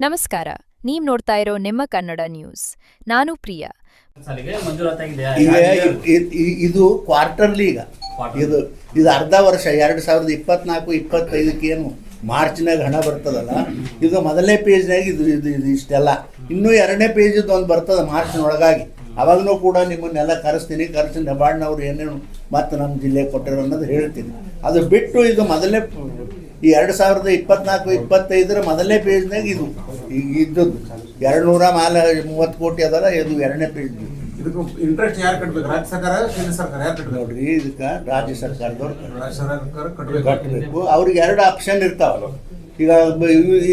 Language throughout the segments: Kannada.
ನಮಸ್ಕಾರ ನೀವ್ ನೋಡ್ತಾ ಇರೋ ನಿಮ್ಮ ಕನ್ನಡ ನ್ಯೂಸ್. ನಾನು ಪ್ರಿಯಾ. ಇದು ಕ್ವಾರ್ಟರ್ಲಿ ಈಗ. ಇದು ಇದು ಅರ್ಧ ವರ್ಷ ಎರಡು ಸಾವಿರದ ಇಪ್ಪತ್ನಾಲ್ಕು ಇಪ್ಪತ್ತೈದಕ್ಕೆ ಏನು ಮಾರ್ಚ್ನಾಗ ಹಣ ಬರ್ತದಲ್ಲ? ಇದು ಮೊದಲನೇ ಪೇಜ್ನಾಗ ಇದು ಇದು ಇದು ಇಷ್ಟೆಲ್ಲ. ಇನ್ನೂ ಎರಡನೇ ಪೇಜದ್ದು ಒಂದು ಬರ್ತದೆ ಮಾರ್ಚ್ನೊಳಗಾಗಿ. ಅವಾಗಲೂ ಕೂಡ ನಿಮ್ಮನ್ನೆಲ್ಲ ಕರೆಸ್ತೀನಿ ಕರೆಸಿ ನೆಬಾಡ್ನವ್ರು ಏನೇನು ಮತ್ತು ನಮ್ಮ ಜಿಲ್ಲೆ ಕೊಟ್ಟಿರೋ ಅನ್ನೋದು ಹೇಳ್ತೀನಿ. ಅದು ಬಿಟ್ಟು ಇದು ಮೊದಲನೇ ಈ ಎರಡು ಸಾವಿರದ ಇಪ್ಪತ್ನಾಲ್ಕು ಇಪ್ಪತ್ತೈದರ ಮೊದಲನೇ ಪೇಜ್ನಾಗ ಇದು. ಈಗ ಇದ್ದದ್ದು ಎರಡು ನೂರ ಮಾಲ ಮೂವತ್ತು ಕೋಟಿ ಅದಲ್ಲ ಇದು ಎರಡನೇ ಪೇಜ್ ಇದಕ್ಕೆ ಇಂಟ್ರೆಸ್ಟ್ ಯಾರು ಕಟ್ಟಬೇಕು ರಾಜ್ಯ ಸರ್ಕಾರ ಕೇಂದ್ರ ಸರ್ಕಾರ ಯಾರು ಕಟ್ಟಬೇಕು ನೋಡ್ರಿ ಇದಕ್ಕೆ ರಾಜ್ಯ ಸರ್ಕಾರದವ್ರು ರಾಜ್ಯ ಸರ್ಕಾರ ಕಟ್ಟಬೇಕು ಅವ್ರಿಗೆ ಎರಡು ಆಪ್ಷನ್ ಇರ್ತಾವ ಈಗ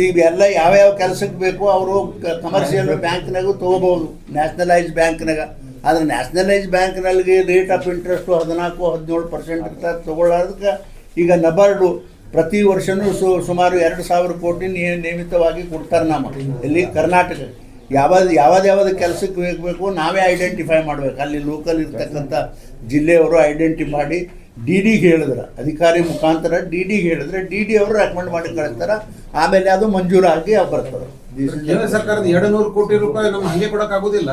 ಈಗ ಎಲ್ಲ ಇವೆಲ್ಲ ಯಾವ್ಯಾವ ಕೆಲಸಕ್ಕೆ ಬೇಕು ಅವರು ಕಮರ್ಷಿಯಲ್ ಬ್ಯಾಂಕ್ನಾಗೂ ತೊಗೋಬೋದು ನ್ಯಾಷನಲೈಸ್ ಬ್ಯಾಂಕ್ನಾಗ. ಆದರೆ ನ್ಯಾಷನಲೈಸ್ ಬ್ಯಾಂಕ್ನಲ್ಲಿ ರೇಟ್ ಆಫ್ ಇಂಟ್ರೆಸ್ಟು ಹದಿನಾಲ್ಕು ಹದಿನೇಳು ಪರ್ಸೆಂಟ್ ಇರ್ತದೆ ತೊಗೊಳ್ಳೋದಕ್ಕೆ ಈಗ ನಬಾರ್ಡು ಪ್ರತಿ ವರ್ಷನೂ ಸು ಸುಮಾರು ಎರಡು ಸಾವಿರ ಕೋಟಿ ನಿಯ- ನಿಯಮಿತವಾಗಿ ಕೊಡ್ತಾರೆ ನಮ್ಮ ಇಲ್ಲಿ ಕರ್ನಾಟಕ. ಯಾವ್ದು ಯಾವ್ದು ಯಾವ್ದು ಕೆಲಸಕ್ಕೆ ಬೇಕು ಬೇಕು ನಾವೇ ಐಡೆಂಟಿಫೈ ಮಾಡ್ಬೇಕು. ಅಲ್ಲಿ ಲೋಕಲ್ ಇರ್ತಕ್ಕಂಥ ಜಿಲ್ಲೆಯವರು ಐಡೆಂಟಿ ಮಾಡಿ ಡಿ ಡಿಗೆ ಹೇಳಿದ್ರೆ. ಅಧಿಕಾರಿ ಮುಖಾಂತರ ಡಿ ಡಿಗೆ ಹೇಳಿದ್ರೆ ಡಿ ಡಿ ಅವರು ರೆಕಮೆಂಡ್ ಮಾಡಿ ಕಳಿಸ್ತಾರೆ. ಆಮೇಲೆ ಅದು ಮಂಜೂರಾಗಿ ಬರ್ತದೆ ಕೇಂದ್ರ ಸರ್ಕಾರದ ಎರಡು ನೂರು ಕೋಟಿ ರೂಪಾಯಿ ನಮ್ಗೆ ಹಂಗೆ ಕೊಡಕ್ ಆಗುದಿಲ್ಲ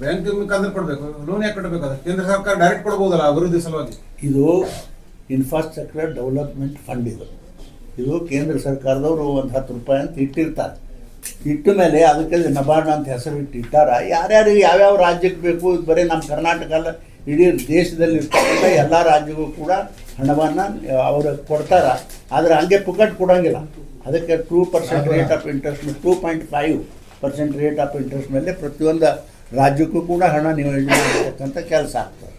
ಬ್ಯಾಂಕ್ ಮುಖಾಂತರ ಕೊಡಬೇಕು. ಲೋನ್ ಯಾಕೆ ಕೊಡಬೇಕು ಅದು? ಕೇಂದ್ರ ಸರ್ಕಾರ ಡೈರೆಕ್ಟ್ ಕೊಡ್ಬೋದಲ್ಲ ಅಭಿವೃದ್ಧಿ ಸಲುವಾಗಿ? ಇದು ಇನ್ಫ್ರಾಸ್ಟ್ರಕ್ಚರ್ ಡೆವಲಪ್ಮೆಂಟ್ ಫಂಡ್ ಇದು. ಇದು ಕೇಂದ್ರ ಸರ್ಕಾರದವರು ಒಂದು ಹತ್ತು ರೂಪಾಯಿ ಅಂತ ಇಟ್ಟಿರ್ತಾರೆ. ಇಟ್ಟ ಮೇಲೆ ಅದಕ್ಕೆ ನಬಾರ್ಡ್ ಅಂತ ಹೆಸರು ಇಟ್ಟು ಇಟ್ಟಾರ ಯಾರ್ಯಾರು ಯಾವ್ಯಾವ ರಾಜ್ಯಕ್ಕೆ ಬೇಕು ಇದು ಬರೀ ನಮ್ಮ ಕರ್ನಾಟಕ ಅಲ್ಲ ಇಡೀ ದೇಶದಲ್ಲಿ ಇರ್ತಕ್ಕಂಥ ಎಲ್ಲ ರಾಜ್ಯಗೂ ಕೂಡ ಹಣವನ್ನು ಅವರು ಕೊಡ್ತಾರ. ಆದರೆ ಹಂಗೆ ಪುಕಟ್ ಕೊಡೋಂಗಿಲ್ಲ. ಅದಕ್ಕೆ two percent rate of interest two point five percent rate of interest ಮೇಲೆ ಪ್ರತಿಯೊಂದು ರಾಜ್ಯಕ್ಕೂ ಕೂಡ ಹಣ ನಿಯೋಜನೆ ಮಾಡ್ತಕ್ಕಂಥ ಕೆಲಸ ಆಗ್ತದೆ.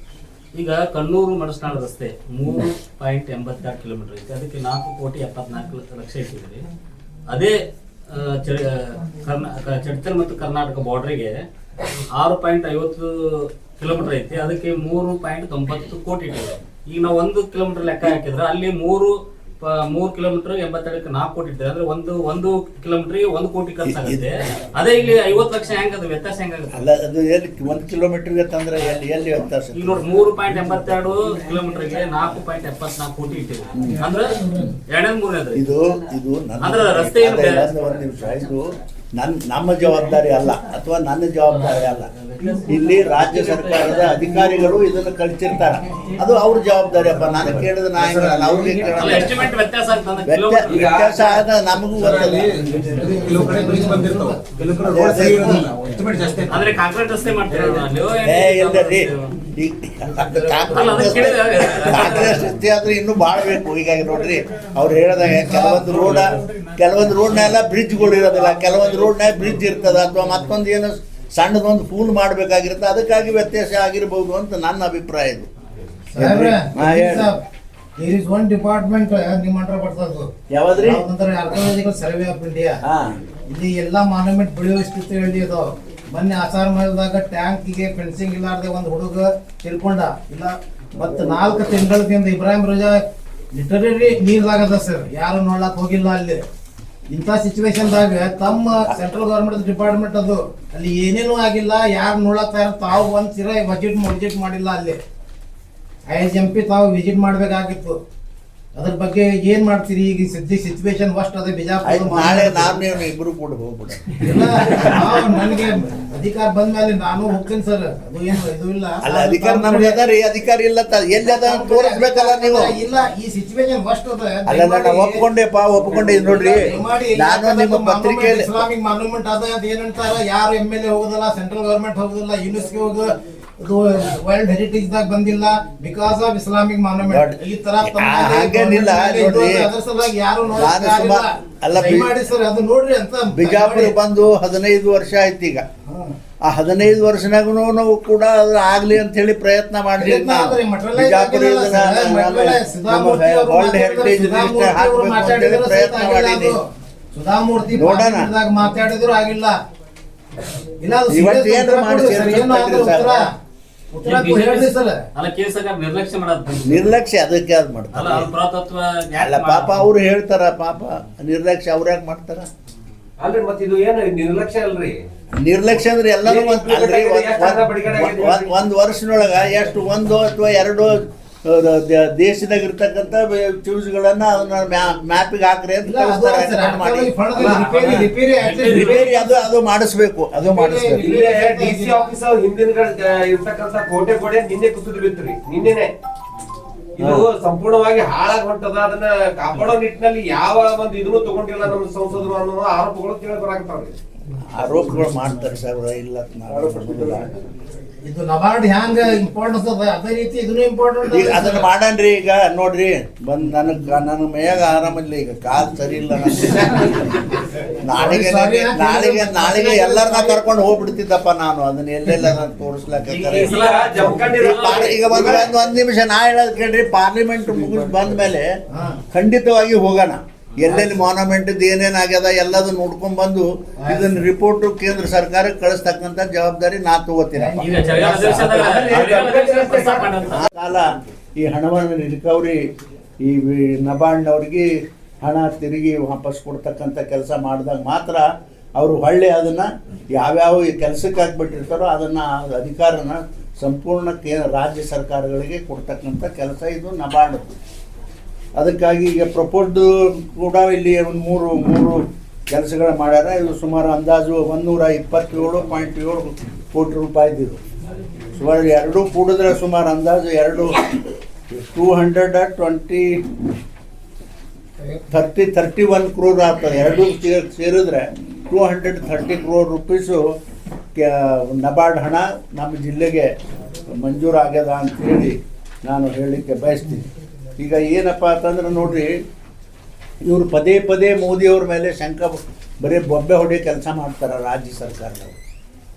ಈಗ ಕಣ್ಣೂರು ಮಡಸ್ನಾಳ ರಸ್ತೆ ಮೂರು ಪಾಯಿಂಟ್ ಎಂಬತ್ತಾರು ಕಿಲೋಮೀಟರ್ ಐತೆ. ಅದಕ್ಕೆ ನಾಲ್ಕು ಕೋಟಿ ಎಪ್ಪತ್ನಾಲ್ಕು ಲಕ್ಷ ಇಟ್ಟಿದ್ರಿ ಅದೇ ಚಡ್ಚಲ್ ಮತ್ತು ಕರ್ನಾಟಕ ಬಾರ್ಡ್ರಿಗೆ ಆರು ಪಾಯಿಂಟ್ ಐವತ್ತು ಕಿಲೋಮೀಟರ್ ಐತಿ. ಅದಕ್ಕೆ ಮೂರು ಪಾಯಿಂಟ್ ತೊಂಬತ್ತು ಕೋಟಿ ಇಟ್ಟಿದೆ ಈಗ ನಾವು ಒಂದು ಕಿಲೋಮೀಟರ್ ಲೆಕ್ಕ ಹಾಕಿದ್ರೆ ಅಲ್ಲಿ ಮೂರು ಮೂರು ಕಿಲೋಮೀಟರ್ ಎಂಬತ್ತೆರಡಕ್ಕೆ ನಾಲ್ಕು ಕೋಟಿ ಇಟ್ಟಿದೆ ಅಂದ್ರೆ ಒಂದು ಒಂದು ಕಿಲೋಮೀಟರ್ ಒಂದು ಕೋಟಿ ಖರ್ಚಾಗುತ್ತೆ ಅದೇ ಇಲ್ಲಿ ಐವತ್ತು ಲಕ್ಷ ಹೆಂಗದು ವ್ಯತ್ಯಾಸ ಹೆಂಗಾಗುತ್ತೆ ಅಲ್ಲ ಅದು ಎಲ್ಲಿ ಒಂದು ಕಿಲೋಮೀಟರ್ಗೆ ತಂದ್ರೆ ಎಲ್ಲಿ ಎಲ್ಲಿ ವ್ಯತ್ಯಾಸ? ಇಲ್ಲಿ ನೋಡಿ ಮೂರು ಪಾಯಿಂಟ್ ಎಂಬತ್ತೆರಡು ಕಿಲೋಮೀಟರ್ಗೆ ನಾಲ್ಕು ಪಾಯಿಂಟ್ ಎಪ್ಪತ್ನಾಲ್ಕು ಕೋಟಿ ಇಟ್ಟಿದೆ. ಅಂದ್ರೆ ಎರಡನೇ ಮೂರನೇದು ಇದು ಇದು ಅಂದ್ರೆ ರಸ್ತೆ ಒಂದು ನಿಮಿಷ ಇದು ನನ್ನ ನಮ್ಮ ಜವಾಬ್ದಾರಿ ಅಲ್ಲ ಅಥವಾ ನನ್ನ ಜವಾಬ್ದಾರಿ ಅಲ್ಲ. ಇಲ್ಲಿ ರಾಜ್ಯ ಸರ್ಕಾರದ ಅಧಿಕಾರಿಗಳು ಇದನ್ನು ಕಳಿಸಿರ್ತಾರೆ. ಅದು ಅವ್ರ ಜವಾಬ್ದಾರಿ ಅಪ್ಪ. ನಾನು ಕೇಳಿದ್ರೆ ನಾ ಅವ್ರಿಗೆ ಕೇಳಲ್ಲ ವ್ಯತ್ಯಾಸ ಆದ ನಮಗೂ ಗೊತ್ತಲ್ಲ. ಏ ಇಲ್ಲರಿ ಈಗ ಅದು ಅಲ್ಲ, ಅದಕ್ಕೆ ಕೇಳಿದೆ. ಕಾಂಗ್ರೆಸ್ ರಸ್ತೆ ಆದ್ರೆ ಇನ್ನೂ ಭಾಳ ಬೇಕು. ಹೀಗಾಗಿ ನೋಡ್ರಿ ಅವ್ರು ಹೇಳಿದಾಗ ಕೆಲವೊಂದು ರೋಡ ಕೆಲವೊಂದು ರೋಡ್ನೆಲ್ಲ ಬ್ರಿಡ್ಜ್ಗಳು ಇರೋದಿಲ್ಲ. ಕೆಲವೊಂದು ರೋಡ್ನಾಗ ಬ್ರಿಡ್ಜ್ ಇರ್ತದ ಅಥವಾ ಮತ್ತೊಂದು ಏನು ಸಣ್ಣದೊಂದು ಪೂಲ್ ಮಾಡಬೇಕಾಗಿರುತ್ತೆ. ಅದಕ್ಕಾಗಿ ವ್ಯತ್ಯಾಸ ಆಗಿರಬಹುದು ಅಂತ ನನ್ನ ಅಭಿಪ್ರಾಯ ಇದು. ಹೇಳಿ. ದೇರ್ ಇಸ್ ಒನ್ ಡಿಪಾರ್ಟ್ಮೆಂಟ್ ನಿಮ್ಮ ಅಂಡರ್ ಬರ್ತದ್ದು ಯಾವ್ದ್ರಿ? ಆರ್ಕಿಯಾಲಜಿಕಲ್ ಸರ್ವೆ ಆಫ್ ಇಂಡಿಯಾ ಹಾ. ಇಲ್ಲಿ ಎಲ್ಲಾ ಮಾನ್ಯುಮೆಂಟ್ ಬೆಳೆಯುವ ಸ್ಥಿತಿ ಅದಾವ ಮೊನ್ನೆ ಆಸಾರ ಮಾಡಿದಾಗ ಟ್ಯಾಂಕಿಗೆ ಫೆನ್ಸಿಂಗ್ ಇಲ್ಲಾರ್ದೆ ಒಂದು ಹುಡುಗ ತಿಳ್ಕೊಂಡ ಇಲ್ಲ, ಮತ್ತ ನಾಲ್ಕು ತಿಂಗಳದಿಂದ ಇಬ್ರಾಹಿಂ ರೋಜಾ ಲಿಟರರಿ ನೀರ್ದಾಗದ ಸರ್ ಯಾರು ನೋಡ್ಲಾಕ್ ಹೋಗಿಲ್ಲ ಅಲ್ಲಿ. ಇಂಥ ಸಿಚುವೇಶನ್ದಾಗ ತಮ್ಮ ಸೆಂಟ್ರಲ್ ಗವರ್ಮೆಂಟ್ ಡಿಪಾರ್ಟ್ಮೆಂಟ್ ಅದು, ಅಲ್ಲಿ ಏನೇನೂ ಆಗಿಲ್ಲ. ಯಾರು ನೋಡಕ್ ತಾವು ಒಂದು ಸಿರ ಬಜೆಟ್ ಮಾಡಿಲ್ಲ ಅಲ್ಲಿ. ಐ ಎಸ್ ಎಂ ಪಿ ತಾವು ವಿಸಿಟ್ ಮಾಡ್ಬೇಕಾಗಿತ್ತು. ಅದ್ರ ಬಗ್ಗೆ ಏನ್ ಮಾಡ್ತೀರಿ? ಈಗ ಸದ್ಯ ಸಿಚುವೇಶನ್ ವಸ್ಟ್ ಅದೇ ಬಿಜಾಪುರ ಇಬ್ಬರು ನಾಳೆ ನಾನು ನೀವು ಇಬ್ರು ಕೂಡ ಹೋಗ್ಬಿಡ ನನಗೆ ಅಧಿಕಾರ ಬಂದ್ಮೇಲೆ ನಾನು ಹೋಗ್ತೀನಿ ಸರ್ ಅದು ಏನು ಇದು ಇಲ್ಲ. ಅಲ್ಲ ಅಧಿಕಾರ ನಮ್ಗೆ ಅದ ರೀ ಅಧಿಕಾರ ಇಲ್ಲ ಎಲ್ಲಿ ಅದ ತೋರಿಸ್ಬೇಕಲ್ಲ ನೀವು. ಇಲ್ಲ ಈ ಸಿಚುವೇಶನ್ ವಸ್ಟ್ ಅದ ಅಲ್ಲ ನಾನು ಒಪ್ಕೊಂಡೆಪ್ಪ ಒಪ್ಕೊಂಡೆ ನೋಡ್ರಿ. ನಾನು ನಿಮ್ಮ ಪತ್ರಿಕೆಯಲ್ಲಿ ಇಸ್ಲಾಮಿಕ್ ಮಾನ್ಯುಮೆಂಟ್ ಅದ ಅದೇನಂತಾರ ಏನಂತಾರ ಯಾರು ಎಂ ಎಲ್ ಎ ಹೋಗುದಿಲ್ಲ ಸೆಂಟ್ರಲ್ ಗವರ್ಮೆಂಟ್ ಹೋಗುದಿಲ್ಲ ಯೂನಿವರ್ಸಿಟಿ ಹೋಗ ವರ್ಲ್ಡ್ ಹೆರಿಟೇಜ್ ದಾಗ ಬಂದಿಲ್ಲ ಬಿಕಾಸ್ ಆಫ್ ಇಸ್ಲಾಮಿಕ್ ಮಾನ್ಯುಮೆಂಟ್ ಈ ತರ ಹಾಗೇನಿಲ್ಲ, ನೋಡ್ರಿ. ಅದ್ರ ಸಲುವಾಗಿ ಯಾರು ಅಲ್ಲ, ದಯಮಾಡಿ ಸರ್ ಅದು ನೋಡ್ರಿ ಅಂತ ಬಿಜಾಪುರ ಬಂದು ಹದಿನೈದು ವರ್ಷ ಆಯ್ತು ಈಗ. ಆ ಹದಿನೈದು ವರ್ಷನಾಗೂ ನಾವು ಕೂಡ ಅದು ಆಗ್ಲಿ ಅಂತ ಹೇಳಿ ಪ್ರಯತ್ನ ಮಾಡಿದ್ವಿ ಪ್ರಯತ್ನ ಸುಧಾಮೂರ್ತಿ ವರ್ಲ್ಡ್ ಮಾತಾಡಿದ್ರು, ಹೆರಿಟೇಜ್ ಸುಧಾಮೂರ್ತಿ ಅವರು ಹಾಕಬೇಕು ಅಂತ ಹೇಳಿ ಮಾತಾಡಿದ್ರು ಪ್ರಯತ್ನ ಸಹಿತ ಆಗಿಲ್ಲ ಮಾಡೀನಿ ಅದು. ಸುಧಾಮೂರ್ತಿ ನೋಡೋಣ. ಪಾರ್ಲಿಮೆಂಟ್ದಾಗ ಮಾತಾಡಿದ್ರು ಆಗಿಲ್ಲ. ಇಲ್ಲ ಅದು ಇವತ್ತು ನಿರ್ಲಕ್ಷ್ಯ ಅದಕ್ಕೆ ಅದು ಅಲ್ಲ ಮಾಡ್ತಾರೆ ಪಾಪ ಅವ್ರು ಹೇಳ್ತಾರ ಪಾಪ ನಿರ್ಲಕ್ಷ್ಯ ಅವ್ರ ಯಾಕೆ ಮಾಡ್ತಾರ? ಅಲ್ರಿ ಮತ್ ಇದು ಏನು ನಿರ್ಲಕ್ಷ್ಯ ಅಲ್ರಿ? ನಿರ್ಲಕ್ಷ್ಯ ಅಂದ್ರೆ ಎಲ್ಲರೂ ಅಲ್ರಿ ಒಂದ್- ಒಂದ್ ವರ್ಷನೊಳಗ ಎಷ್ಟು ಒಂದು ಅಥವಾ ಎರಡು ದೇಶದಾಗ ಇರ್ತಕ್ಕಂಥ ಫ್ಯೂಸ್ಗಳನ್ನ ಅದನ್ನ ಮ್ಯಾಪಿಗೆ ಹಾಕ್ರಿ ಅಂತ ಕಳಿಸ್ತಾರೆ. ಮಾಡಿ. ರಿಪೇರಿ. ಅದು ಅದು ಮಾಡಿಸ್ಬೇಕು. ಅದು ಮಾಡಿಸ್ಬೇಕು. ಇಲ್ಲೇ ಡಿ ಸಿ ಆಫೀಸ್ ಹಿಂದಿನ ಇರ್ತಕ್ಕಂಥ ಕೋಟೆ ಕೋಟೆ ನಿನ್ನೆ ಕುಸಿದು ಬಿತ್ತ್ರಿ ನಿನ್ನೆನೆ. ಇದು ಸಂಪೂರ್ಣವಾಗಿ ಹಾಳಾಗಿ ಹೊಂಟದ ಅದನ್ನ ಕಾಪಾಡೋ ನಿಟ್ಟಿನಲ್ಲಿ ಯಾವ ಒಂದು ಇದನ್ನು ತಗೊಂಡಿಲ್ಲ ನಮ್ಮ ಸಂಸದರು ಅನ್ನೋ ಆರೋಪಗಳು ಕೇಳಿ ಬರಾಕತ್ತಾವ್ರಿ ಆರೋಪಗಳು ಮಾಡ್ತಾರೆ ಸರ್ ಇಲ್ಲ ಅಂತ ನಾನು ಹೇಳೋದಿಲ್ಲ. ಇದು ನಬಾರ್ಡ್ ಹ್ಯಾಂಗ ಇಂಪಾರ್ಟೆನ್ಸ್ ಅದ? ಅದೇ ರೀತಿ ಇದನ್ನು ಇಂಪಾರ್ಟೆಂಟ್ ಈಗ ಅದನ್ನ ಮಾಡನ್ರಿ ಈಗ ನೋಡ್ರಿ ಬಂದ್ ನನಗ್ ನನ್ನ ಮೇಗ ಆರಾಮಿಲ್ಲ ಈಗ ಕಾಲ್ ಸರಿ ಇಲ್ಲ. ನಾಳೆಗೆ ನಾಳೆಗೆ ನಾಳೆಗೆ ಎಲ್ಲರನ್ನ ಕರ್ಕೊಂಡು ಹೋಗ್ಬಿಡ್ತಿದ್ದಪ್ಪ ನಾನು ಅದನ್ನ ಎಲ್ಲೆಲ್ಲ ನಾನು ತೋರಿಸ್ಲಾಕ ಈಗ ಒಂದ್ ಒಂದ್ ನಿಮಿಷ ನಾ ಹೇಳೋದ್ ಕೇಳ್ರಿ ಪಾರ್ಲಿಮೆಂಟ್ ಮುಗಿಸ್ ಬಂದ್ಮೇಲೆ ಖಂಡಿತವಾಗಿ ಹೋಗೋಣ. ಎಲ್ಲೆಲ್ಲಿ ಮಾನ್ಯುಮೆಂಟ್ ಏನೇನು ಆಗ್ಯದ ಎಲ್ಲದು ನೋಡ್ಕೊಂಡ್ ಬಂದು ಇದನ್ನ ರಿಪೋರ್ಟ್ ಕೇಂದ್ರ ಸರ್ಕಾರಕ್ಕೆ ಕಳಿಸ್ತಕ್ಕಂತ ಜವಾಬ್ದಾರಿ ನಾ ತಗೋತೀನಿ. ಕಾಲ ಈ ಹಣವನ್ನು ರಿಕವರಿ ಈ ನಬಾಂಡ್ ನಬಾರ್ಡ್ನವ್ರಿಗೆ ಹಣ ತಿರುಗಿ ವಾಪಸ್ ಕೊಡ್ತಕ್ಕಂಥ ಕೆಲಸ ಮಾಡಿದಾಗ ಮಾತ್ರ ಅವರು ಹೊಳ್ಳಿ ಅದನ್ನು ಯಾವ್ಯಾವ ಕೆಲಸಕ್ಕೆ ಹಾಕ್ಬಿಟ್ಟಿರ್ತಾರೋ ಅದನ್ನು ಅಧಿಕಾರನ ಸಂಪೂರ್ಣ ಕೇ ರಾಜ್ಯ ಸರ್ಕಾರಗಳಿಗೆ ಕೊಡ್ತಕ್ಕಂಥ ಕೆಲಸ ಇದು ನಬಾರ್ಡ್. ಅದಕ್ಕಾಗಿ ಈಗ ಪ್ರಪೋಸ್ಡ್ ಕೂಡ ಇಲ್ಲಿ ಒಂದು ಮೂರು ಮೂರು ಕೆಲಸಗಳು ಮಾಡ್ಯಾರ. ಇದು ಸುಮಾರು ಅಂದಾಜು ಒಂದೂರ ಇಪ್ಪತ್ತೇಳು ಪಾಯಿಂಟ್ ಏಳು ಕೋಟಿ ರೂಪಾಯಿದಿದು ಸುಮಾರು ಎರಡು ಕೂಡಿದ್ರೆ ಸುಮಾರು ಅಂದಾಜು ಎರಡು two hundred twenty thirty thirty one crore ಆಗ್ತದೆ. ಎರಡು ಸೇರಿ, ಸೇರಿದ್ರೆ two hundred thirty crore rupees NABARD ಹಣ ನಮ್ಮ ಜಿಲ್ಲೆಗೆ ಮಂಜೂರಾಗ್ಯದ ಅಂತೇಳಿ ನಾನು ಹೇಳಲಿಕ್ಕೆ ಬಯಸ್ತೀನಿ. ಈಗ ಏನಪ್ಪ ಅಂತಂದ್ರೆ ನೋಡ್ರಿ, ಇವರು ಪದೇ ಪದೇ ಮೋದಿಯವ್ರ ಮೇಲೆ ಶಂಕ ಬರೀ ಬೊಬ್ಬೆ ಹೊಡೆ ಕೆಲಸ ಮಾಡ್ತಾರೆ ರಾಜ್ಯ ಸರ್ಕಾರದವರು.